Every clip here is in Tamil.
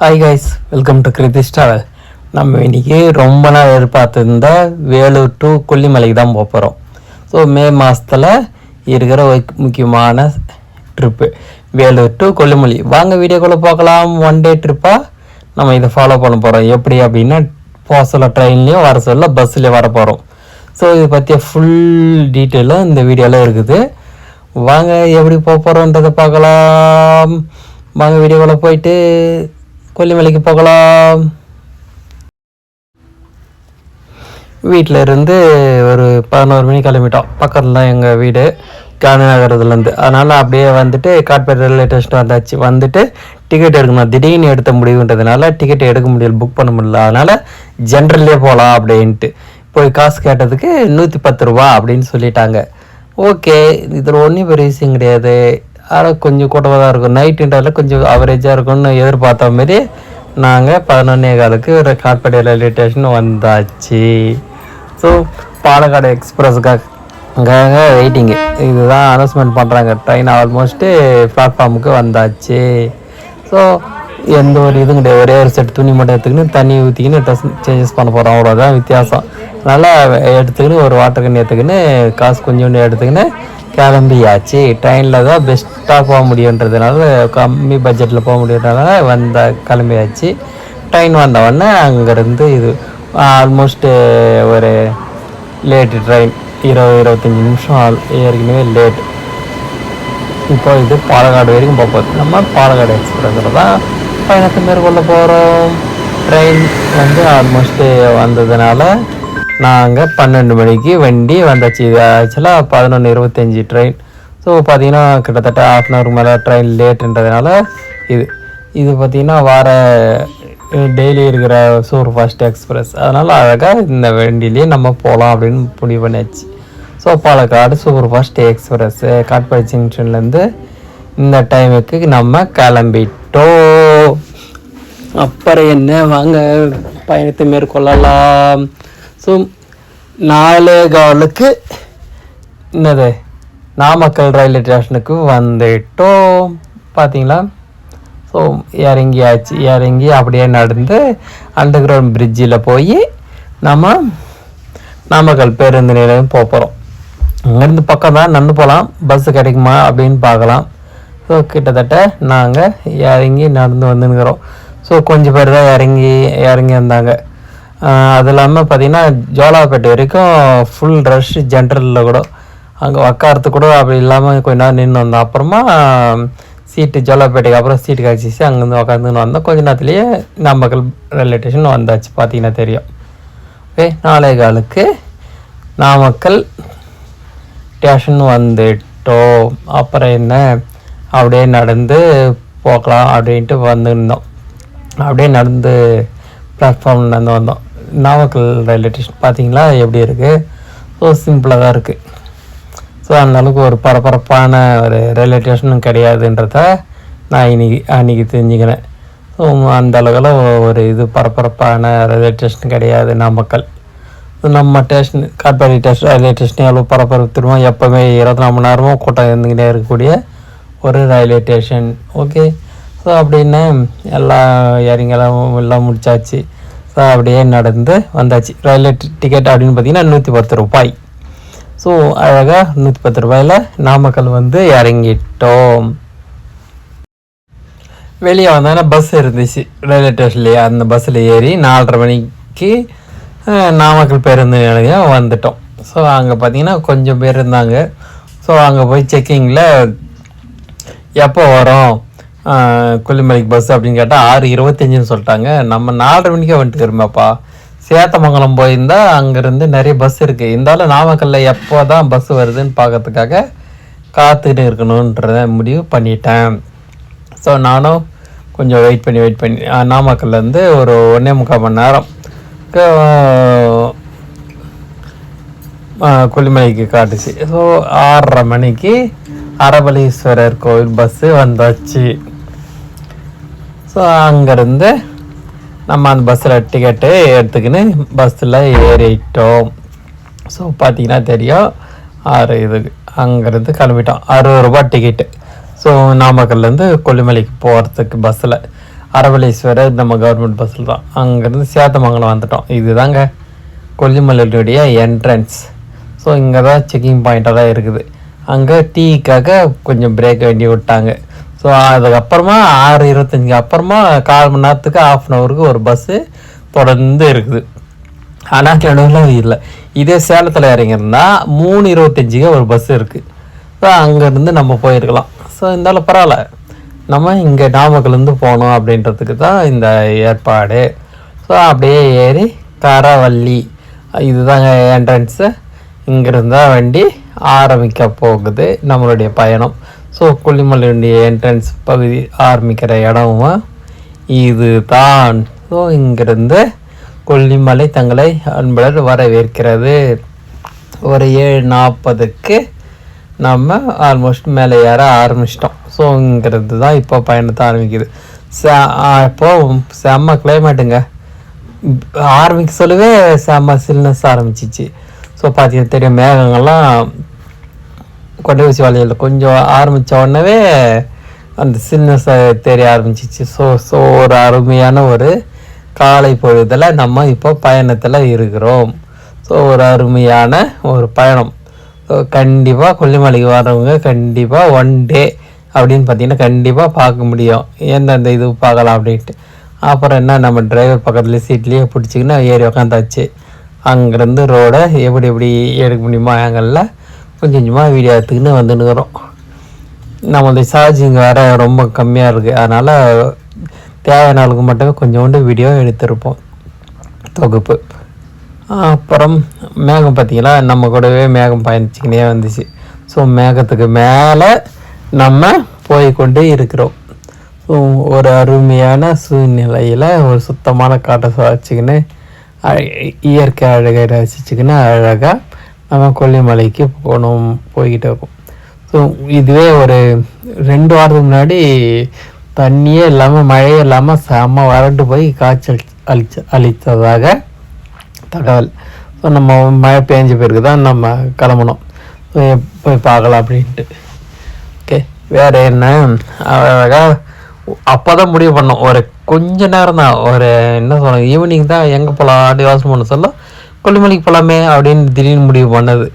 Hi guys welcome to Krithish travel நம்ம இன்னைக்கு ரொம்ப நாள் எதிர்பார்த்துருந்தா வேலூர் டு கொல்லிமலைக்கு தான் போக போகிறோம் ஸோ மே மாதத்தில் இருக்கிற ஒரு முக்கியமான ட்ரிப்பு வேலூர் டு கொல்லிமலை. வாங்க வீடியோக்குள்ளே பார்க்கலாம் ஒன் டே ட்ரிப்பாக நம்ம இதை ஃபாலோ பண்ண போகிறோம் எப்படி அப்படின்னா போக சொல்ல ட்ரெயின்லேயும் வர சொல்ல பஸ்ஸுலேயும் வர போகிறோம் ஸோ இதை பற்றிய ஃபுல் டீட்டெயிலும் இந்த வீடியோவில் இருக்குது. வாங்க எப்படி போக போகிறோன்றதை பார்க்கலாம். வாங்க வீடியோக்குள்ளே போயிட்டு கொல்லிமலைக்கு போகலாம். வீட்டில் இருந்து ஒரு பதினோரு மணி கிளம்பிட்டோம். பக்கத்தில் தான் எங்கள் வீடு. காந்தி நகரத்துலேருந்து. அதனால் அப்படியே வந்துட்டு காட்பேட் ரயில்வே ஸ்டேஷன் வந்தாச்சு. வந்துட்டு டிக்கெட் எடுக்கணும். திடீர்னு எடுத்த முடிவுன்றதுனால டிக்கெட் எடுக்க முடியல. புக் பண்ண முடியல. அதனால் ஜென்ரல்லே போகலாம் அப்படின்ட்டு. போய் காசு கேட்டதுக்கு நூற்றி பத்து ரூபா அப்படின்னு சொல்லிட்டாங்க. ஓகே இதில் ஒன்றும் பெரிய விஷயம் கிடையாது. ஆனால் கொஞ்சம் கூட்டமாக தான் இருக்கும். நைட்டுன்றதில் கொஞ்சம் அவரேஜாக இருக்கும்னு எதிர்பார்த்த மாதிரி நாங்கள் பதினொன்னே காலுக்கு ஒரு காட்பாடி ரயில்வே ஸ்டேஷன் வந்தாச்சு. ஸோ பாலக்காடு எக்ஸ்பிரஸுக்காக வெயிட்டிங்கு இதுதான் அனௌன்ஸ்மெண்ட் பண்ணுறாங்க ட்ரெயின் ஆல்மோஸ்ட்டு பிளாட்ஃபார்முக்கு வந்தாச்சு. ஸோ எந்த ஒரு இதுவும் கிடையாது. ஒரே ஒரு செட் துணி மட்டும் எடுத்துக்கின்னு தண்ணி ஊற்றிக்கின்னு ட்ரெஸ் சேஞ்சஸ் பண்ண போகிறோம் அவ்வளோதான் வித்தியாசம். நல்லா எடுத்துக்கின்னு ஒரு வாட்டர் கண்ணி எடுத்துக்கின்னு காசு கொஞ்சோண்டு எடுத்துக்கின்னு கிளம்பியாச்சு. ட்ரெயினில் தான் பெஸ்ட்டாக போக முடியுன்றதுனால கம்மி பட்ஜெட்டில் போக முடியுன்றதுனால வந்த கிளம்பியாச்சு. ட்ரெயின் வந்தவொடனே அங்கேருந்து இது ஆல்மோஸ்ட்டு ஒரு லேட்டு ட்ரெயின் இருபது இருபத்தஞ்சி நிமிஷம் ஆல் ஏற்கனவே லேட் இப்போ இது பாலக்காடு வரைக்கும் போக போகுது. நம்ம பாலக்காடு எக்ஸ்பிரஸில் தான் பயணத்தை மேற்கொள்ள போகிறோம் ட்ரெயின் வந்து ஆல்மோஸ்ட்டு வந்ததுனால நாங்கள் பன்னெண்டு மணிக்கு வண்டி வந்தாச்சு. இது ஆக்சுவலாக பதினொன்று இருபத்தஞ்சி ட்ரெயின் ஸோ பார்த்தீங்கன்னா கிட்டத்தட்ட ஹாஃப் அன் அவருக்கு மேலே ட்ரெயின் லேட்டுன்றதுனால இது. இது பார்த்திங்கன்னா வார டெய்லி இருக்கிற சூப்பர் ஃபாஸ்ட் எக்ஸ்பிரஸ் அதனால் அழகாக இந்த வண்டியிலேயே நம்ம போகலாம் அப்படின்னு முடிவு பண்ணியாச்சு. So Palakkad super fast express Katpadi ஜங்ஷன்லேருந்து இந்த டைமுக்கு நம்ம கிளம்பிட்டோம். அப்புறம் என்ன? வாங்க பயணத்தை மேற்கொள்ளலாம். ஸோ நாலே காலுக்கு என்னது நாமக்கல் ரயில்வே ஸ்டேஷனுக்கு வந்துட்டோம் பார்த்தீங்களா ஸோ இறங்கியாச்சு இறங்கி அப்படியே நடந்து அண்டர் கிரவுண்ட் பிரிட்ஜில் போய் நம்ம நாமக்கல் பேருந்து நிலையம் போக போகிறோம் அங்கேருந்து பக்கம் தான் நடந்து போகலாம் பஸ்ஸு கிடைக்குமா அப்படின்னு பார்க்கலாம் ஸோ கிட்டத்தட்ட நாங்கள் இறங்கி நடந்து வந்துனுக்கிறோம் ஸோ கொஞ்சம் பேர் தான் இறங்கி இறங்கி வந்தாங்க அது இல்லாமல் பார்த்திங்கன்னா ஜோலாப்பேட்டை வரைக்கும் ஃபுல் ரஷ் ஜென்ரலில் கூட அங்கே உக்காரத்துக்கு கூட அப்படி இல்லாமல் கொஞ்ச நேரம் நின்று வந்தோம். அப்புறமா சீட்டு ஜோலாப்பேட்டைக்கு அப்புறம் சீட்டு கிடச்சிச்சு. அங்கேருந்து உக்காந்துன்னு வந்தோம். கொஞ்ச நேரத்துலேயே நாமக்கல் ரயில்வே ஸ்டேஷன் வந்தாச்சு. பார்த்தீங்கன்னா தெரியும். ஓகே நாளை காலுக்கு நாமக்கல் ஸ்டேஷன் வந்துட்டோம். அப்புறம் என்ன? அப்படியே நடந்து போகலாம் அப்படின்ட்டு வந்துருந்தோம். அப்படியே நடந்து பிளாட்ஃபார்ம் நடந்து வந்தோம். நாமக்கல் ரயில்வே ஸ்டேஷன் பார்த்தீங்களா எப்படி இருக்குது ஸோ சிம்பிளாக தான் இருக்குது ஸோ அந்த அளவுக்கு ஒரு பரபரப்பான ஒரு ரயில்வே ஸ்டேஷனும் கிடையாதுன்றத நான் இன்னைக்கு அன்றைக்கி தெரிஞ்சுக்கினேன் ஸோ அந்த அளவுக்குலாம் ஒரு இது பரபரப்பான ரயில்வே ஸ்டேஷன் கிடையாது நாமக்கல். நம்ம station Katpadi station railway station எவ்வளோ பரபரத்துருமோ எப்போவுமே இருபத்தி நாலு மணி நேரமும் கூட்டம் இருந்துக்கிட்டே இருக்கக்கூடிய ஒரு ரயில்வே ஸ்டேஷன் ஓகே ஸோ அப்படின்னு எல்லா இறங்கலாம் எல்லாம் முடிச்சாச்சு. அப்படியே நடந்து வந்தாச்சு. ரயில்வே டிக்கெட் அப்படின்னு பார்த்தீங்கன்னா நூற்றி பத்து ரூபாய். ஸோ அழகாக நூற்றி பத்து ரூபாயில் நாமக்கல் வந்து இறங்கிட்டோம். வெளியே வந்தோன்னா பஸ் இருந்துச்சு. ரயில்வே ஸ்டேஷன்லேயே அந்த பஸ்ஸில் ஏறி நாலரை மணிக்கு நாமக்கல் பேருந்து நிலையம் வந்துட்டோம். ஸோ அங்கே பார்த்தீங்கன்னா கொஞ்சம் பேர் இருந்தாங்க. ஸோ அங்கே போய் செக்கிங்கில் எப்போ வரும்? கொல்லிமலைக்கு பஸ் அப்படின்னு கேட்டால் ஆறு இருபத்தஞ்சுன்னு சொல்லிட்டாங்க. நம்ம நாலரை மணிக்கே வந்துட்டு இருமாப்பா சேத்தமங்கலம் போயிருந்தா அங்கேருந்து நிறைய பஸ் இருக்குது இருந்தாலும் நாமக்கல்லில் எப்போ தான் பஸ் வருதுன்னு பார்க்கறதுக்காக காத்துட்டு இருக்கணுன்றத முடிவு பண்ணிட்டேன். ஸோ நானும் கொஞ்சம் வெயிட் பண்ணி வெயிட் பண்ணி நாமக்கல்லேருந்து ஒரு ஒன்றே முக்கால் மணி நேரம். கொல்லிமலைக்கு காட்டுச்சு. ஸோ ஆறரை மணிக்கு அரபலீஸ்வரர் கோவில் பஸ்ஸு வந்தாச்சு. ஸோ அங்கேருந்து நம்ம அந்த பஸ்ஸில் டிக்கெட்டு எடுத்துக்கின்னு பஸ்ஸில் ஏறிட்டோம். ஸோ பார்த்தீங்கன்னா தெரியும். ஆறு இது அங்கேருந்து கிளம்பிட்டோம். அறுபது ரூபா டிக்கெட்டு ஸோ நாமக்கல்லேருந்து கொல்லிமலைக்கு போகிறதுக்கு பஸ்ஸில் அரவலேஸ்வரர் நம்ம கவர்மெண்ட் பஸ்ஸில் தான். அங்கேருந்து சேத்தமங்கலம் வந்துட்டோம். இதுதாங்க கொல்லிமலையுடைய என்ட்ரன்ஸ் ஸோ இங்கே தான் செக்கிங் பாயிண்ட்டாக தான் இருக்குது. அங்கே டீக்காக கொஞ்சம் பிரேக் வேண்டி விட்டாங்க. ஸோ அதுக்கப்புறமா ஆறு இருபத்தஞ்சுக்கு அப்புறமா கால் மணி நேரத்துக்கு ஆஃப் அன் ஹவருக்கு ஒரு பஸ்ஸு தொடர்ந்து இருக்குது. ஆனால் நடுவில் இல்லை. இதே சேலத்தில் இறங்கியிருந்தா மூணு இருபத்தஞ்சுக்கு ஒரு பஸ் இருக்குது ஸோ அங்கேருந்து நம்ம போயிருக்கலாம். ஸோ இருந்தாலும் பரவாயில்ல. நம்ம இங்கே நாமக்கல்லேருந்து போகணும் அப்படின்றதுக்கு தான் இந்த ஏற்பாடு. ஸோ அப்படியே ஏறி காராவள்ளி இதுதாங்க என்ட்ரன்ஸு இங்கிருந்து வண்டி ஆரம்பிக்க போகுது நம்மளுடைய பயணம். ஸோ கொல்லிமலையுடைய என்ட்ரன்ஸ் பகுதி ஆரம்பிக்கிற இடமும் இது தான் ஸோ இங்கிருந்து கொல்லிமலை தங்களை அன்புடன் வரவேற்கிறது. ஒரு ஏழு நாற்பதுக்கு நம்ம ஆல்மோஸ்ட் மேலே ஏற ஆரம்பிச்சிட்டோம். ஸோ இங்கிறது தான் இப்போ பயணத்தை ஆரம்பிக்குது. ச இப்போ செம்ம கிளைமேட்டுங்க ஆரம்பிக்க சொல்லவே செம்ம சில்னஸ் ஆரம்பிச்சிச்சு. ஸோ பார்த்தீங்கன்னா தெரியும் மேகங்கள்லாம் கொட்டை ஊசி கொஞ்சம் ஆரம்பித்த உடனே அந்த சின்ன தெரிய ஆரம்பிச்சிச்சு. ஸோ ஸோ ஒரு அருமையான ஒரு காலை பொழுதில் நம்ம இப்போ பயணத்தில் இருக்கிறோம். ஸோ ஒரு அருமையான ஒரு பயணம். ஸோ கண்டிப்பாக கொல்லிமலைக்கு வரவங்க கண்டிப்பாக ஒன் டே அப்படின்னு பார்த்தீங்கன்னா கண்டிப்பாக பார்க்க முடியும். எந்தெந்த இது பார்க்கலாம் அப்படின்ட்டு. அப்புறம் என்ன நம்ம டிரைவர் பக்கத்துலேயே சீட்லேயே பிடிச்சிக்கின்னு ஏறி உக்காந்தாச்சு. அங்கேருந்து ரோடை எப்படி எப்படி எடுக்க முடியுமோ ஆங்கிளில் கொஞ்சம் கொஞ்சமாக வீடியோ எடுத்துக்கின்னு வந்துன்னுக்குறோம். நம்மளுடைய சார்ஜிங் வேறு ரொம்ப கம்மியாக இருக்குது அதனால் தேவையான அளவுக்கு மட்டுமே கொஞ்சோண்டு வீடியோ எடுத்திருப்போம். தொகுப்பு. அப்புறம் மேகம் பார்த்திங்கன்னா நம்ம கூடவே மேகம் பயணிச்சிக்கினே வந்துச்சு. ஸோ மேகத்துக்கு மேலே நம்ம போய்கொண்டே இருக்கிறோம். ஸோ ஒரு அருமையான சூழ்நிலையில் ஒரு சுத்தமான காட்டை சுவாச்சிக்கின்னு இயற்கை அழகை ரசிச்சுக்கின்னு அழகாக நம்ம கொல்லிமலைக்கு போகணும் போய்கிட்டே இருக்கோம். ஸோ இதுவே ஒரு ரெண்டு வாரத்துக்கு முன்னாடி தண்ணியே இல்லாமல் மழையே இல்லாமல் செம்ம வறண்டு போய் காய்ச்சல் அழிச்ச அழித்ததாக தகவல். ஸோ நம்ம மழை பேஞ்ச பிறகு தான் நம்ம கிளம்பணும். ஸோ போய் பார்க்கலாம் அப்படின்ட்டு. ஓகே வேறு என்ன? அழகாக அப்போ தான் முடிவு பண்ணோம். ஒரு கொஞ்ச நேரம் தான். ஒரு என்ன சொல்ல ஈவினிங் தான் எங்கே போகலாம்? யோசனை பண்ண சொல்ல கொல்லிமலைக்கு போகலாமே அப்படின்னு திடீர்னு முடிவு பண்ணது.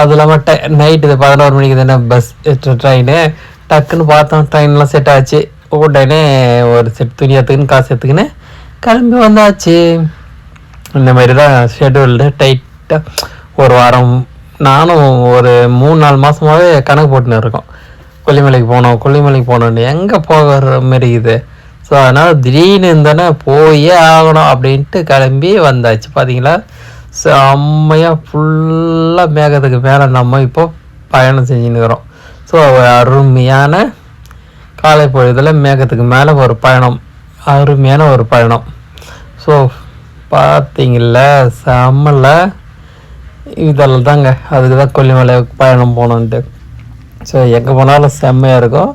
அது இல்லாமல் டை நைட்டு பதினோரு மணிக்கு தானே பஸ் ட்ரெயினு டக்குன்னு பார்த்தோம் ட்ரெயின்லாம் செட் ஆச்சு. உடனே ஒரு செட் துணி எடுத்துக்கின்னு காசு எடுத்துக்கின்னு கிளம்பி வந்தாச்சு. இந்த மாதிரி தான் ஷெட்யூல்டு டைட்டாக ஒரு வாரம் நானும் ஒரு மூணு நாலு மாதமாகவே கணக்கு போட்டுன்னு இருக்கோம். கொல்லிமலைக்கு போனோம் கொல்லிமலைக்கு போனோன்னு எங்கே போகிற மாரி இது. ஸோ அதனால் திடீர்னு இருந்தானே போயே ஆகணும் அப்படின்ட்டு கிளம்பி வந்தாச்சு. பார்த்தீங்களா செம்மையாக ஃபுல்லாக மேகத்துக்கு மேலே நம்ம இப்போ பயணம் செஞ்சுன்னுக்கிறோம் ஸோ அருமையான காலை பொழுதில் மேகத்துக்கு மேலே ஒரு பயணம். அருமையான ஒரு பயணம். ஸோ பார்த்தீங்கள செம்மல. இதெல்லாம் தாங்க. அதுக்கு தான் கொல்லிமலை பயணம் போகணுன்ட்டு ஸோ எங்கே போனாலும் செம்மையாக இருக்கும்.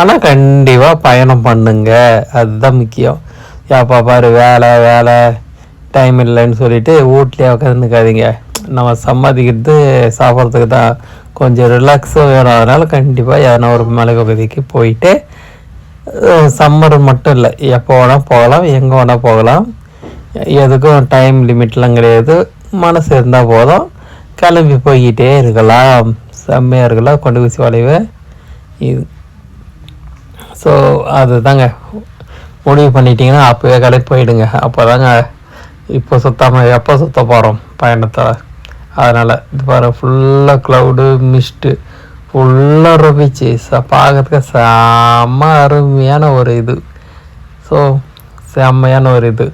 ஆனால் கண்டிப்பாக பயணம் பண்ணுங்க. அதுதான் முக்கியம். ஏப்பா பாரு வேலை வேலை. டைம் இல்லைன்னு சொல்லிட்டு வீட்லேயே உட்காந்துக்காதீங்க நம்ம சம்பாதிக்கிறது சாப்பிட்றதுக்கு தான் கொஞ்சம் ரிலாக்ஸாக வேணும். அதனால் கண்டிப்பாக எதனா ஒரு மலை பகுதிக்கு போயிட்டு சம்மர் மட்டும் இல்லை. எப்போ வேணால் போகலாம் எங்கே வேணால் போகலாம். எதுக்கும் டைம் லிமிட்லாம் கிடையாது. மனசு இருந்தால் போதும். கிளம்பி போய்கிட்டே இருக்கலாம். செம்மையாக இருக்கலாம். கொண்டு ஊசி வளைவு. இது. ஸோ அதுதாங்க. முடிவு பண்ணிட்டீங்கன்னா அப்போவே கிளம்பி போயிடுங்க. அப்போ தாங்க இப்போ சுத்தாமல் எப்போ சுத்த போகிறோம் பயணத்தை? அதனால் இது பாரு ஃபுல்லாக க்ளவுடு மிஸ்ட்டு ஃபுல்லாக ரொபிச்சு ச பார்க்கறதுக்கு செம்ம அருமையான ஒரு இது. ஸோ செம்மையான ஒரு இது.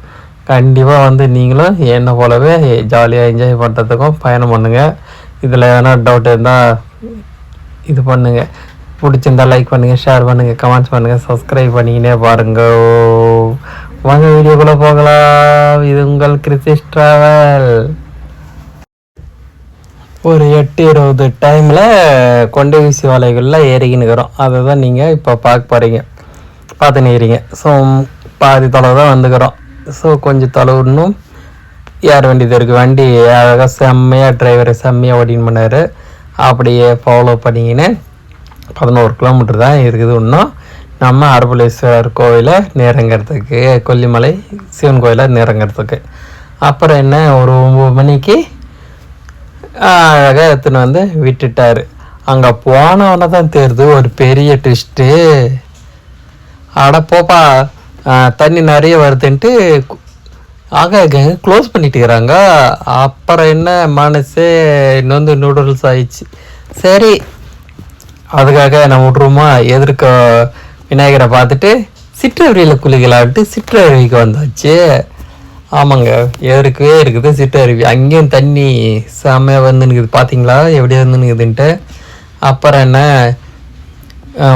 கண்டிப்பாக வந்து நீங்களும் என்னை போலவே ஜாலியாக என்ஜாய் பண்ணுறதுக்கும் பயணம் பண்ணுங்கள் இதில் எதனா டவுட் இருந்தால் இது பண்ணுங்கள் பிடிச்சிருந்தா லைக் பண்ணுங்கள் ஷேர் பண்ணுங்கள் கமெண்ட்ஸ் பண்ணுங்கள் சப்ஸ்கிரைப் பண்ணிக்கினே பாருங்கள் வாங்க வீடியோக்குள்ளே போகலாம். இது உங்கள் கிறிஸ்டிஸ் ட்ராவல். ஒரு எட்டு இருபது டைமில் கொண்டை வீசி வலைகளில் ஏறிக்கின்னு இருக்கிறோம். அதை தான் நீங்கள் இப்போ பார்க்க போகிறீங்க பார்த்துன்னு ஏறிங்க ஸோ பாதி தொலைவு தான் வந்துக்கிறோம். ஸோ கொஞ்சம் தொலைவு இன்னும். ஏற வேண்டியது இருக்குது வண்டி அழகாக செம்மையாக டிரைவர் செம்மையாக ஓட்டின்னு பண்ணார் அப்படியே ஃபாலோ பண்ணிக்கின்னு பதினோரு கிலோமீட்டர் தான் இருக்குது இன்னும். நம்ம அரபுலேஸ்வரர் கோவிலை நேரங்கிறதுக்கு கொல்லிமலை சிவன் கோயிலை நேரங்கிறதுக்கு. அப்புறம் என்ன ஒரு ஒம்பது மணிக்கு அழகாக எடுத்துன்னு வந்து விட்டுட்டாரு. அங்கே போனவொன்னே தான் தெரியுது ஒரு பெரிய ட்விஸ்ட்டு அட போப்பா தண்ணி நிறைய வருதுன்ட்டு ஆக க்ளோஸ் பண்ணிட்டுக்கிறாங்க. அப்புறம் என்ன மனசே இன்னொன்று நூடுல்ஸ் ஆயிடுச்சு. சரி அதுக்காக நம்ம விட்ருமா எதிர்க்க விநாயகரை பார்த்துட்டு சிற்றருவியில் குளிக்கலான்ட்டு சிற்றருவிக்கு வந்தாச்சு. ஆமாங்க இருக்கவே இருக்குது சிற்றருவி. அங்கேயும் தண்ணி செம்மையாக வந்துன்னுக்குது. பார்த்தீங்களா எப்படி வந்துன்னுக்குதுன்ட்டு. அப்புறம் என்ன?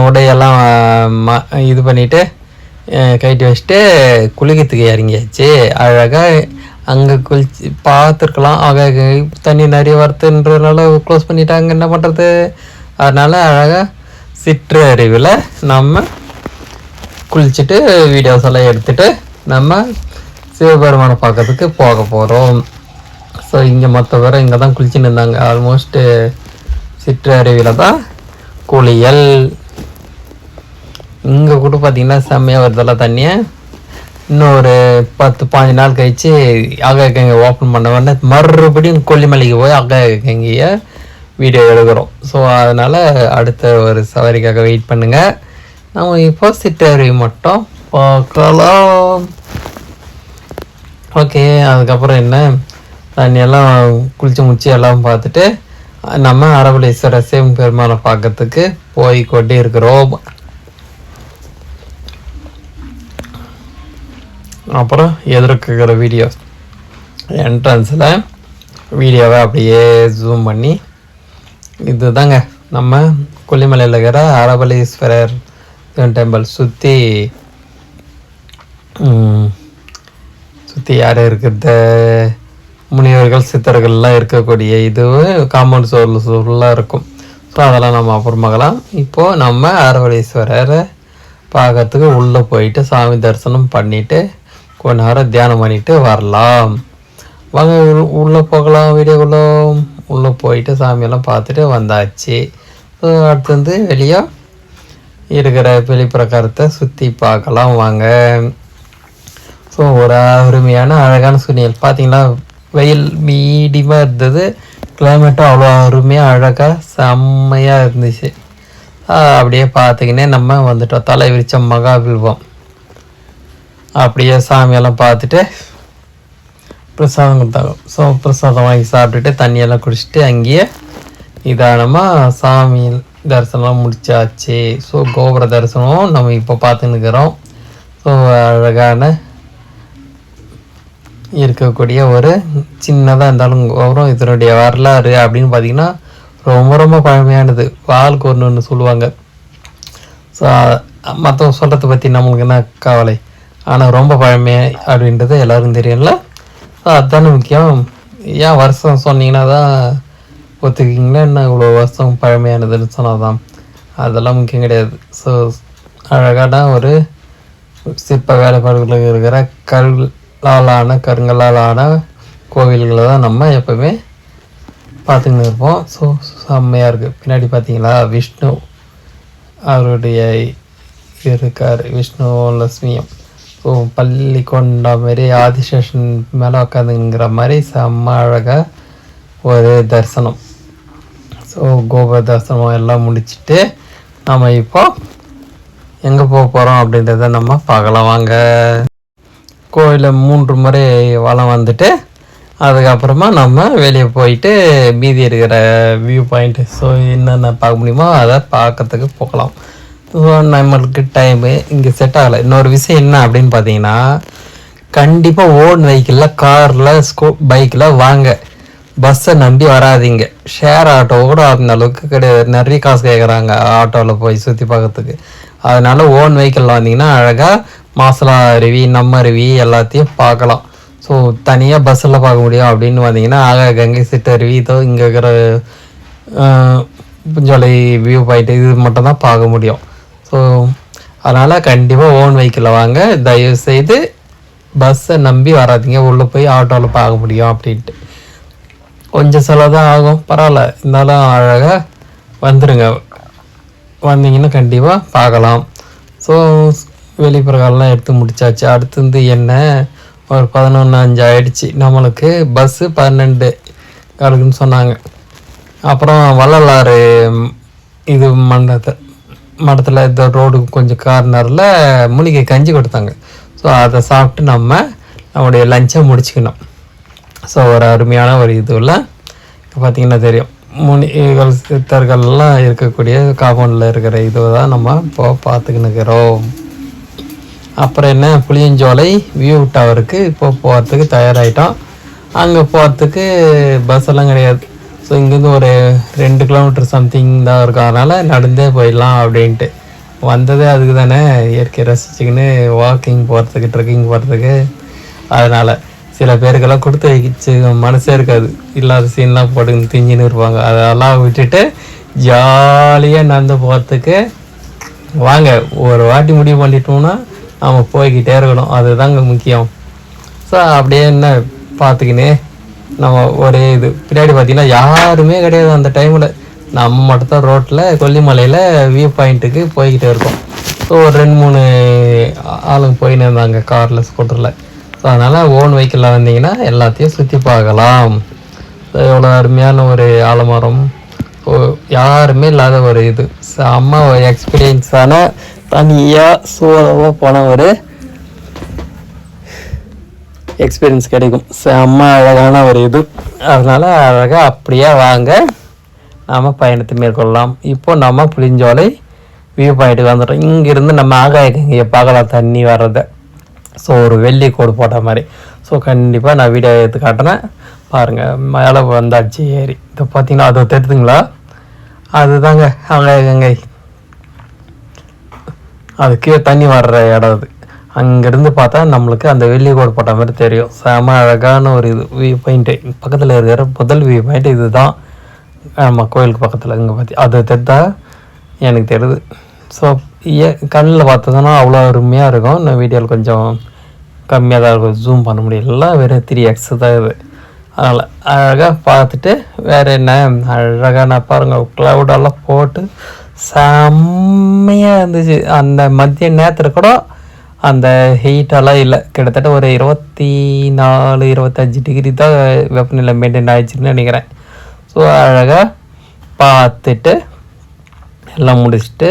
உடையெல்லாம் ம இது பண்ணிவிட்டு கட்டி வச்சுட்டு குளிக்கிறதுக்கு இறங்கியாச்சு. அழகாக அங்கே குளிச்சு பார்த்துருக்கலாம். ஆக தண்ணி நிறைய வரதுன்றதுனால க்ளோஸ் பண்ணிட்டாங்க. என்ன பண்ணுறது அதனால் அழகாக சிற்றறிவில் நம்ம குளிச்சுட்டு வீடியோஸ் எல்லாம் எடுத்துட்டு நம்ம சிவபெருமானை பார்க்கறதுக்கு போக போகிறோம் ஸோ இங்கே மற்ற பேரும் இங்கே தான் குளிச்சுன்னு இருந்தாங்க. ஆல்மோஸ்ட்டு சிற்றருவியில் தான் குளியல். இங்கே கூட பார்த்தீங்கன்னா செம்மையாக வருதெல்லாம் தண்ணியை. இன்னும் ஒரு பத்து பாஞ்சு நாள் கழித்து ஆகாய கங்கை ஓப்பன் பண்ண உடனே மறுபடியும் கொல்லிமலைக்கு போய் அகை கங்கையை வீடியோ எடுக்கிறோம். ஸோ அதனால் அடுத்த ஒரு சவாரிக்காக வெயிட் பண்ணுங்கள் நம்ம இப்போ சிற்றருவி மட்டும் பார்க்கலாம். ஓகே அதுக்கப்புறம் என்ன? தண்ணியெல்லாம் குளிச்சு முடிச்சு எல்லாம் பார்த்துட்டு நம்ம அரபலீஸ்வரர் சிவன் பெருமாளை பார்க்கறதுக்கு போய் கொண்டே இருக்கிறோம் அப்புறம் எதிர்க்கிற வீடியோ என்ட்ரன்ஸில் வீடியோவை அப்படியே ஜூம் பண்ணி இதுதாங்க நம்ம கொல்லிமலையில் இருக்கிற அரபலீஸ்வரர் டெம்பிள் சுற்றி சுற்றி யார் இருக்கிறத? முனிவர்கள் சித்தர்கள்லாம் இருக்கக்கூடிய இதுவும் காம்பவுண்ட் சோர்ல சோர்லாம் இருக்கும். ஸோ அதெல்லாம் நம்ம அப்புறமாகலாம் இப்போது நம்ம அரவணீஸ்வரரை பார்க்கறதுக்கு உள்ளே போயிட்டு சாமி தரிசனம் பண்ணிவிட்டு கொஞ்ச நேரம் தியானம் பண்ணிட்டு வரலாம். வாங்க உள்ள- உள்ளே போகலாம் வீடியோக்குள்ளே. உள்ளே போயிட்டு சாமியெல்லாம் பார்த்துட்டு வந்தாச்சு. ஸோ அடுத்து வந்து வெளியே இருக்கிற வெளிப்பிரகாரத்தை சுற்றி பார்க்கலாம் வாங்க. ஸோ ஒரு அருமையான அழகான சூழ்நிலை பார்த்தீங்களா வெயில் மீடியமாக இருந்தது. கிளைமேட்டும் அவ்வளோ அருமையாக அழகாக செம்மையாக இருந்துச்சு. அப்படியே பார்த்துக்கினே நம்ம வந்துட்டோம். தலை விரிச்ச மகாபில்வம் அப்படியே சாமியெல்லாம் பார்த்துட்டு பிரசாதம் கொடுத்தாங்க ஸோ பிரசாதம் வாங்கி சாப்பிட்டுட்டு தண்ணியெல்லாம் குடிச்சிட்டு அங்கேயே நிதானமாக சாமி தரிசனம்லாம் முடிச்சாச்சு. ஸோ கோபுர தரிசனம் நம்ம இப்போ பார்த்துன்னு இருக்கிறோம் ஸோ அழகான இருக்கக்கூடிய ஒரு சின்னதாக இருந்தாலும் கோபுரம் இதனுடைய வரலாறு அப்படின்னு பார்த்தீங்கன்னா ரொம்ப ரொம்ப பழமையானது. வாளுக்கு ஒன்று ஒன்று சொல்லுவாங்க ஸோ மற்றவங்க சொல்கிறத பற்றி நம்மளுக்கு என்ன கவலை? ஆனால் ரொம்ப பழமை அப்படின்றது எல்லாருக்கும் தெரியும்ல. ஸோ அதுதானே முக்கியம். ஏன் வருஷம் சொன்னீங்கன்னா தான் ஒத்துக்கிங்களா என்ன இவ்வளோ வருஷம் பழமையானதுன்னு சொன்னாதான்? அதெல்லாம் முக்கியம் கிடையாது. ஸோ அழகான ஒரு சிற்ப வேலைப்பாடுகள் இருக்கிற கல்லாலான கருங்கல்லாலான கோவில்களை தான் நம்ம எப்போவுமே பார்த்துக்கின்னு இருப்போம். ஸோ செம்மையாக இருக்குது பின்னாடி பார்த்தீங்களா? விஷ்ணு அவருடைய இருக்கார். விஷ்ணு லட்சுமியும். ஸோ பள்ளி கொண்ட மாதிரி ஆதிசேஷன் மேலே உட்காந்துங்கிற மாதிரி செம்ம அழகாக ஒரு தரிசனம். ஸோ கோபுர எல்லாம் முடிச்சிட்டு நம்ம இப்போ எங்கே போக போகிறோம் அப்படின்றத நம்ம பார்க்கலாம் வாங்க. கோயிலில் மூன்று முறை வளம் வந்துட்டு அதுக்கப்புறமா நம்ம வெளியே போயிட்டு மீதி இருக்கிற வியூ பாயிண்ட் ஸோ என்னென்ன பார்க்க முடியுமோ அதை பார்க்கறதுக்கு போகலாம். ஸோ நம்மளுக்கு டைமு இங்கே செட் ஆகலை. இன்னொரு விஷயம் என்ன அப்படின்னு பார்த்தீங்கன்னா கண்டிப்பாக ஓன் வெஹிக்கிளில் காரில் ஸ்கூ பைக்கில் வாங்க. பஸ்ஸை நம்பி வராதிங்க. ஷேர் ஆட்டோ கூட அந்த அளவுக்கு கிடையாது. நிறைய காசு கேட்குறாங்க ஆட்டோவில் போய் சுற்றி பார்க்கறதுக்கு அதனால ஓன் வெஹிக்கிளில் வந்தீங்கன்னா அழகாக மாசலா அருவி நம்ம அருவி எல்லாத்தையும் பார்க்கலாம் ஸோ தனியாக பஸ்ஸில் பார்க்க முடியும் அப்படின்னு வந்தீங்கன்னா ஆக கங்கை சிட்டு அருவி இதோ இங்கே இருக்கிற ஜொலை வியூ பாயிண்ட் இது மட்டும் தான் பார்க்க முடியும். ஸோ அதனால் கண்டிப்பாக ஓன் வெஹிக்கிளில் வாங்க. தயவு செய்து பஸ்ஸை நம்பி வராதீங்க. உள்ளே போய் ஆட்டோவில் பார்க்க முடியும் அப்படின்ட்டு. கொஞ்சம் செலவு தான் ஆகும். பரவாயில்ல. இருந்தாலும் அழகாக வந்துடுங்க வந்தீங்கன்னா கண்டிப்பாக பார்க்கலாம். ஸோ வெளிப்புறகாலெலாம் எடுத்து முடித்தாச்சு அடுத்து வந்து என்ன? ஒரு பதினொன்று அஞ்சு ஆயிடுச்சு. நம்மளுக்கு பஸ்ஸு பன்னெண்டு காலுக்குன்னு சொன்னாங்க. அப்புறம் வள்ளலாறு இது மண்டத்தை மடத்தில் இந்த ரோடு கொஞ்சம் கார்னரில் மூலிகை கஞ்சி கொடுத்தாங்க. ஸோ அதை சாப்பிட்டு நம்ம நம்முடைய லஞ்சை முடிச்சுக்கணும். ஸோ ஒரு அருமையான ஒரு இதுவில் பார்த்திங்கன்னா தெரியும். முனிகள் சித்தர்கள்லாம் இருக்கக்கூடிய காம்பவுண்டில் இருக்கிற இதுவை தான் நம்ம இப்போ பார்த்துக்கின்னு இருக்கிறோம் அப்புறம் என்ன? புளியஞ்சோலை வியூ டவருக்கு இப்போ போகிறதுக்கு தயாராகிட்டோம் அங்கே போகிறதுக்கு பஸ் எல்லாம் கிடையாது. ஸோ இங்கேருந்து ஒரு ரெண்டு கிலோமீட்டர் சம்திங் தான் இருக்கும். அதனால் நடந்தே போயிடலாம் அப்படின்ட்டு. வந்ததே அதுக்கு தானே இயற்கை ரசிச்சுக்கின்னு வாக்கிங் போகிறதுக்கு ட்ரெக்கிங் போகிறதுக்கு அதனால் சில பேருக்கெல்லாம் கொடுத்து வைக்கிச்சு. மனசே இருக்காது. இல்லாத சீன்லாம் போட்டு திஞ்சின்னு இருப்பாங்க. அதெல்லாம் விட்டுட்டு ஜாலியாக நடந்து போகிறதுக்கு வாங்க ஒரு வாட்டி முடிவு பண்ணிட்டோம்னா நம்ம போய்கிட்டே இருக்கணும். அதுதாங்க முக்கியம். ஸோ அப்படியே என்ன பார்த்துக்கினே நம்ம ஒரே இது. பின்னாடி பார்த்தீங்கன்னா யாருமே கிடையாது அந்த டைமில் நம்ம மட்டும் தான் ரோட்டில் கொல்லிமலையில் வியூ பாயிண்ட்டுக்கு போய்கிட்டே இருக்கோம். ஸோ ஒரு ரெண்டு மூணு ஆளுங்க போயின்னு இருந்தாங்க. காரில் ஸ்கூட்டரில் ஸோ அதனால் ஓன் வெஹிக்கிளில் வந்தீங்கன்னா எல்லாத்தையும் சுற்றி பார்க்கலாம். ஸோ எவ்வளோ அருமையான ஒரு ஆலமரம். யாருமே இல்லாத ஒரு இது. செம்ம ஒரு எக்ஸ்பீரியன்ஸான தனியாக சோலோவாக போன ஒரு எக்ஸ்பீரியன்ஸ் கிடைக்கும். செம்ம அழகான ஒரு இது. அதனால் அழகாக அப்படியே வாங்க. நாம் பயணத்தை மேற்கொள்ளலாம். இப்போ நம்ம புளிஞ்சோலை வியூ பாயிண்ட்டுக்கு வந்துட்டோம் இங்கேருந்து நம்ம ஆகாய இங்கே பார்க்கலாம். தண்ணி வர்றதை. ஸோ ஒரு வெள்ளி கோடு போட்ட மாதிரி. ஸோ கண்டிப்பாக நான் வீடியோ எடுத்து காட்டுறேன். பாருங்கள் மேலே வந்தாச்சு ஏரி. இதை பார்த்தீங்கன்னா அதை தெரியுதுங்களா? அதுதாங்க அங்கே கங்கை. அது கீழே தண்ணி வர்ற இடம் அது. அங்கேருந்து பார்த்தா நம்மளுக்கு அந்த வெள்ளி கோடு போட்ட மாதிரி தெரியும். செம அழகான ஒரு இது வியூ பாயிண்ட்டு பக்கத்தில் இருக்கிற முதல் வியூ பாயிண்ட் இதுதான். ஆமாம் கோயிலுக்கு பக்கத்தில் இங்கே பார்த்தி அது தெரிந்தால் எனக்கு தெரியுது. ஸோ ஏ கண்ணில் பார்த்ததுன்னா அவ்வளோ அருமையாக இருக்கும். இந்த வீடியோவில் கொஞ்சம் கம்மியாக தான் இருக்கும். ஜூம் பண்ண முடியல. வெறும் த்ரீ எக்ஸ் தான் இது. அதனால் அழகாக பார்த்துட்டு வேறு என்ன? அழகாக நான் பாருங்கள் க்ளவுடெல்லாம் போட்டு செம்மையாக இருந்துச்சு. அந்த மதிய நேரத்தில் கூட அந்த ஹீட்டெல்லாம் இல்லை. கிட்டத்தட்ட ஒரு இருபத்தி நாலு இருபத்தஞ்சி டிகிரி தான் வெப்பநிலை மெயின்டைன் ஆயிடுச்சுன்னு நினைக்கிறேன். ஸோ அழகாக பார்த்துட்டு எல்லாம் முடிச்சுட்டு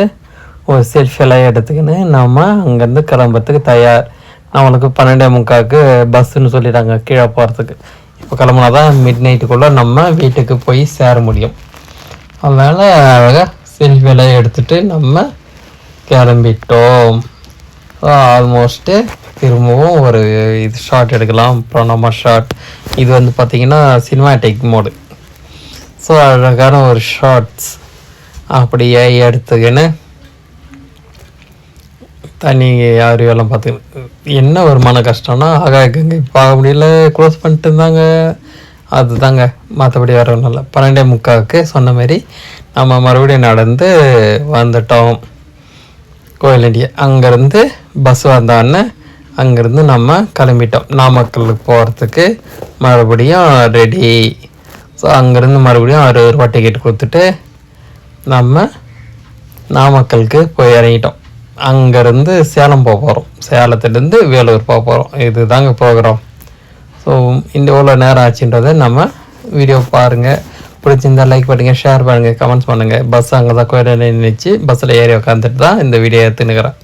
ஒரு செல்ஃபியெல்லாம் எடுத்துக்கின்னு நம்ம அங்கேருந்து கிளம்புறதுக்கு தயார். நம்மளுக்கு பன்னெண்டே முக்காவுக்கு பஸ்ஸுன்னு சொல்லிட்டாங்க கீழே போகிறதுக்கு இப்போ கிளம்புனா தான் மிட் நைட்டுக்குள்ளே நம்ம வீட்டுக்கு போய் சேர முடியும். அதனால் அழகாக செல்ஃபியெல்லாம் எடுத்துகிட்டு நம்ம கிளம்பிட்டோம். ஆல்மோஸ்ட்டு திரும்பவும் ஒரு இது ஷார்ட் எடுக்கலாம். அப்புறம் நம்ம ஷார்ட் இது வந்து பார்த்திங்கன்னா சினிமாட்டிக் மோடு ஸோ அழகான ஒரு ஷார்ட்ஸ் அப்படியே எடுத்துக்கின்னு தண்ணி அருவியெல்லாம் பார்த்து என்ன ஒரு மன கஷ்டம்னா ஆகாய கங்கை பார்க்க முடியல க்ளோஸ் பண்ணிட்டு இருந்தாங்க. அதுதாங்க மற்றபடி வர ஒன்றும் இல்லை. பன்னெண்டே முக்காவுக்கு சொன்ன மாதிரி நம்ம மறுபடியும் நடந்து வந்துட்டோம். கோயிலடிய அங்கேருந்து பஸ் வந்தோடனே அங்கேருந்து நம்ம கிளம்பிட்டோம். நாமக்கலுக்கு போகிறதுக்கு மறுபடியும் ரெடி ஸோ அங்கேருந்து மறுபடியும் அறுபது ரூபா டிக்கெட் கொடுத்துட்டு நம்ம நாமக்கலுக்கு போய் இறங்கிட்டோம். அங்கேருந்து சேலம் போக போகிறோம். சேலத்துலேருந்து வேலூர் போக போகிறோம். இதுதாங்க போகிறோம் ஸோ இந்த எவ்வளோ நேரம் ஆச்சுன்றதை நம்ம வீடியோ பாருங்கள் பிடிச்சிருந்தால் லைக் பண்ணுங்கள் ஷேர் பண்ணுங்கள் கமெண்ட்ஸ் பண்ணுங்கள் பஸ் அங்கே தான் கோயிலில் நின்றுச்சு பஸ்ஸில் ஏறி உட்காந்துட்டு தான் இந்த வீடியோ எடுத்துனுக்கிறேன்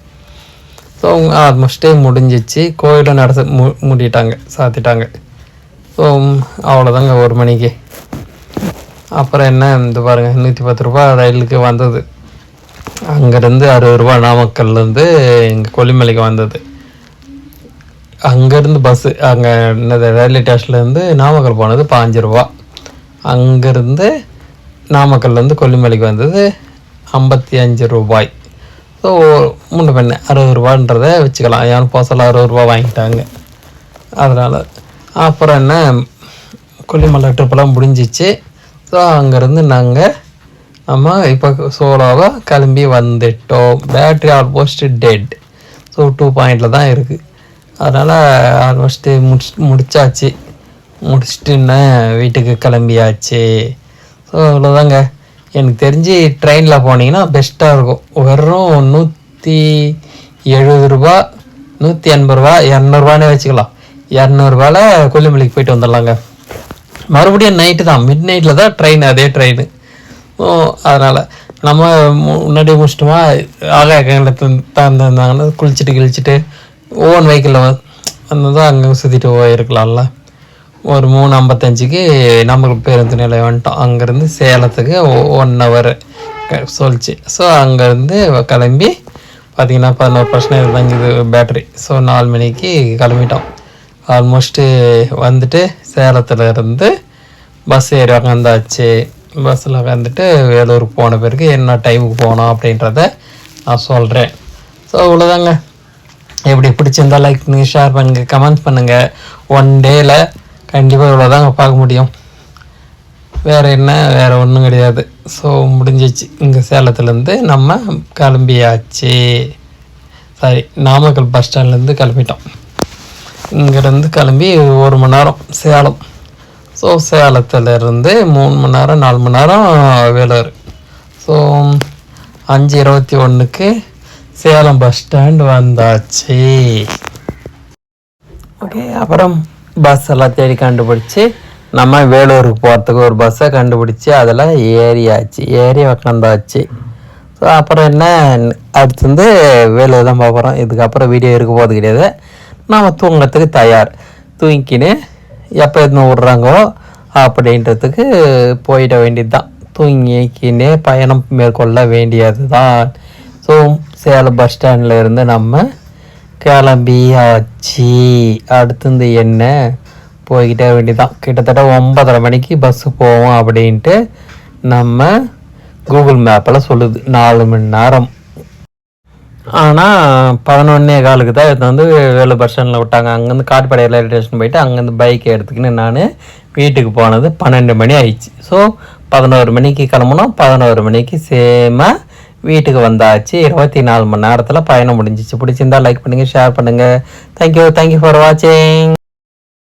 ஸோ ஆல்மோஸ்ட் டைம் முடிஞ்சிச்சு. கோயிலும் நடத்த மு மூடிட்டாங்க சாத்திட்டாங்க. ஸோ அவ்வளோதாங்க ஒரு மணிக்கு. அப்புறம் என்ன இந்த பாருங்கள் நூற்றி பத்து ரூபா ரயிலுக்கு வந்தது. அங்கேருந்து அறுபது ரூபா நாமக்கல்லேருந்து இங்கே கொல்லிமலைக்கு வந்தது. அங்கேருந்து பஸ்ஸு அங்கே என்னது ரயில்வே ஸ்டேஷன்லேருந்து நாமக்கல் போனது பாஞ்சு ரூபா. அங்கேருந்து நாமக்கல்லேருந்து கொல்லிமலைக்கு வந்தது ஐம்பத்தி அஞ்சு ரூபாய். ஸோ முன்ன பண்ண அறுபது ரூபான்றதை வச்சுக்கலாம். ஏன் போசல அறுபது ரூபா வாங்கிட்டாங்க. அதனால் அப்புறம் என்ன கொல்லிமலை ட்ரிப்பெல்லாம் முடிஞ்சிச்சு. ஸோ அங்கேருந்து நாங்கள் நம்ம இப்போ சோலோவாக கிளம்பி வந்துட்டோம். Battery almost dead so two பாயிண்டில் தான் இருக்குது அதனால் ஆல்மோஸ்ட்டு முடிச்சு முடிச்சாச்சு. முடிச்சுட்டு என்ன வீட்டுக்கு கிளம்பியாச்சு. ஸோ அவ்வளோதாங்க எனக்கு தெரிஞ்சு ட்ரெயினில் போனீங்கன்னா பெஸ்ட்டாக இருக்கும். வெறும் நூற்றி எழுபது ரூபா நூற்றி எண்பது ரூபா இரநூறுவானே வச்சுக்கலாம். இரநூறுபாவில் கொல்லிமலைக்கு போயிட்டு வந்துடலாங்க. மறுபடியும் நைட்டு தான். மிட் நைட்டில் தான் ட்ரெயின் அதே ட்ரெயின் அதனால். நம்ம மு- முன்னாடி முடிச்சிட்டோமா? ஆகாயத்தில் தந்தாங்கன்னா குளிச்சுட்டு கிழிச்சிட்டு ஓன் வெஹிக்கிளில் வந்ததும் அங்கே சுற்றிட்டு போயிருக்கலாம்ல. ஒரு மூணு ஐம்பத்தஞ்சுக்கு நம்மளுக்கு பேருந்து நிலையம் வந்துட்டோம். அங்கேருந்து சேலத்துக்கு ஒன் ஹவர் சொல்லிச்சு. ஸோ அங்கேருந்து கிளம்பி பார்த்திங்கன்னா பதினோரு பர்சன்டேஜ் தங்குது பேட்டரி ஸோ நாலு மணிக்கு கிளம்பிட்டோம். ஆல்மோஸ்ட்டு வந்துட்டு சேலத்தில் இருந்து பஸ் ஏறி உக்காந்தாச்சு பஸ்ஸில் உக்காந்துட்டு வேலூருக்கு போன பிறகு என்ன டைமுக்கு போனோம் அப்படின்றத நான் சொல்கிறேன் ஸோ இவ்வளோதாங்க எப்படி பிடிச்சிருந்தா லைக் பண்ணுங்க ஷேர் பண்ணுங்கள் கமெண்ட் பண்ணுங்கள் ஒன் டேயில் கண்டிப்பாக இவ்வளோதாங்க பார்க்க முடியும். வேறு என்ன? வேறு ஒன்றும் கிடையாது. ஸோ முடிஞ்சிச்சு. இங்கே சேலத்துலேருந்து நம்ம கிளம்பியாச்சு. சாரி நாமக்கல் பஸ் ஸ்டாண்ட்லேருந்து கிளம்பிட்டோம். இங்கேருந்து கிளம்பி ஒரு மணி நேரம் சேலம். ஸோ சேலத்துலேருந்து மூணு மணி நேரம் நாலு மணி நேரம் வேலூர். ஸோ அஞ்சு இருபத்தி ஒன்றுக்கு சேலம் பஸ் ஸ்டாண்ட் வந்தாச்சு. ஓகே அப்புறம் பஸ் எல்லாம் தேடி கண்டுபிடிச்சி நம்ம வேலூருக்கு போகிறதுக்கு ஒரு பஸ்ஸை கண்டுபிடிச்சி அதில் ஏறியாச்சு ஏறி உக்காந்தாச்சு. ஸோ அப்புறம் என்ன அடுத்து வந்து வேலூர் தான் பார்க்குறோம் இதுக்கப்புறம் வீடியோ இருக்க போகிறது கிடையாது. நாம் தூங்குறதுக்கு தயார். தூங்கிக்கின்னு எப்போ எதுவும் விட்றாங்களோ அப்படின்றதுக்கு போயிட வேண்டியது தான் தூங்கிக்கினே பயணம் மேற்கொள்ள வேண்டியது தான் ஸோ சேலம் பஸ் ஸ்டாண்டில் இருந்து நம்ம கிளம்பியாச்சு அடுத்தது என்ன? போய்கிட்டே வேண்டியதான் கிட்டத்தட்ட ஒன்பதரை மணிக்கு பஸ்ஸு போவோம் அப்படின்ட்டு நம்ம கூகுள் மேப்பில் சொல்லுது. நாலு மணி நேரம். ஆனால் பதினொன்னே காலுக்கு தான் எடுத்து வந்து வேலை பஸ் ஸ்டாண்டில் விட்டாங்க. அங்கேருந்து காட்டுப்படை ரயில்வே ஸ்டேஷன் போயிட்டு அங்கேருந்து பைக் எடுத்துக்கின்னு நான் வீட்டுக்கு போனது பன்னெண்டு மணி ஆயிடுச்சு. ஸோ பதினோரு மணிக்கு கிளம்புனோம். பதினோரு மணிக்கு சேமாக வீட்டுக்கு வந்தாச்சு. இருபத்தி நாலு மணி நேரத்தில் பயணம் முடிஞ்சிச்சு. பிடிச்சிருந்தா லைக் பண்ணுங்கள் ஷேர் பண்ணுங்கள் தேங்க்யூ தேங்க்யூ ஃபார் வாட்சிங்